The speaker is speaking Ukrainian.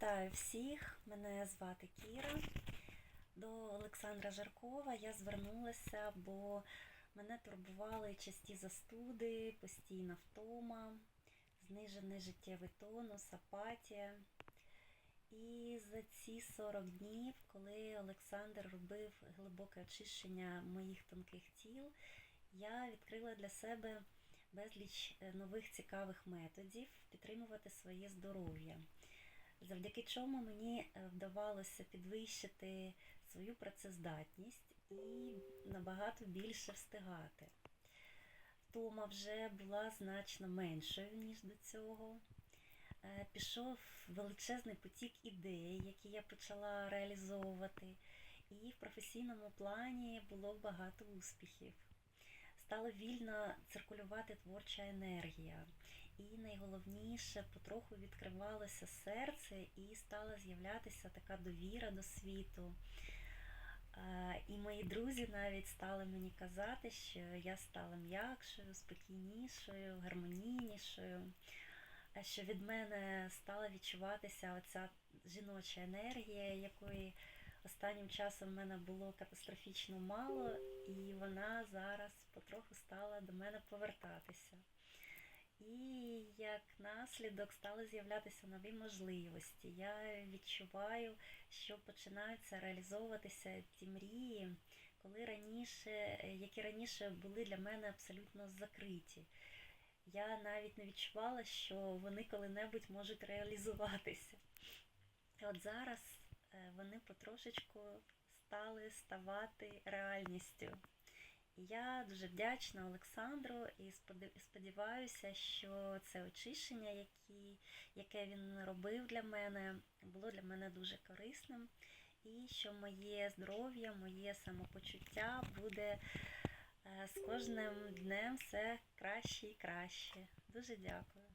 Вітаю всіх! Мене звати Кіра. До Олександра Жаркова я звернулася, бо мене турбували часті застуди, постійна втома, знижений життєвий тонус, апатія. І за ці 40 днів, коли Олександр робив глибоке очищення моїх тонких тіл, я відкрила для себе безліч е, нових цікавих методів підтримувати своє здоров'я завдяки чому мені е, вдавалося підвищити свою працездатність і набагато більше встигати. Втома вже була значно меншою, ніж до цього. Е, Пішов величезний потік ідей, які я почала реалізовувати, і в професійному плані було багато успіхів. Стала вільно циркулювати творча енергія. І найголовніше, потроху відкривалося серце і стала з'являтися така довіра до світу. І мої друзі навіть стали мені казати, що я стала м'якшою, спокійнішою, гармонійнішою, що від мене стала відчуватися оця жіноча енергія, якої останнім часом в мене було катастрофічно мало, і вона зараз потроху стала до мене повертатися. І як наслідок стали з'являтися нові можливості. Я відчуваю, що починаються реалізовуватися ті мрії, коли раніше, які раніше були для мене абсолютно закриті. Я навіть не відчувала, що вони коли-небудь можуть реалізуватися. І от зараз е, вони потрошечку стали ставати реальністю. Я дуже вдячна Олександру і сподіваюся, що це очищення, які, яке він робив для мене, було для мене дуже корисним. І що моє здоров'я, моє самопочуття буде е, з кожним днем все краще і краще. Дуже дякую.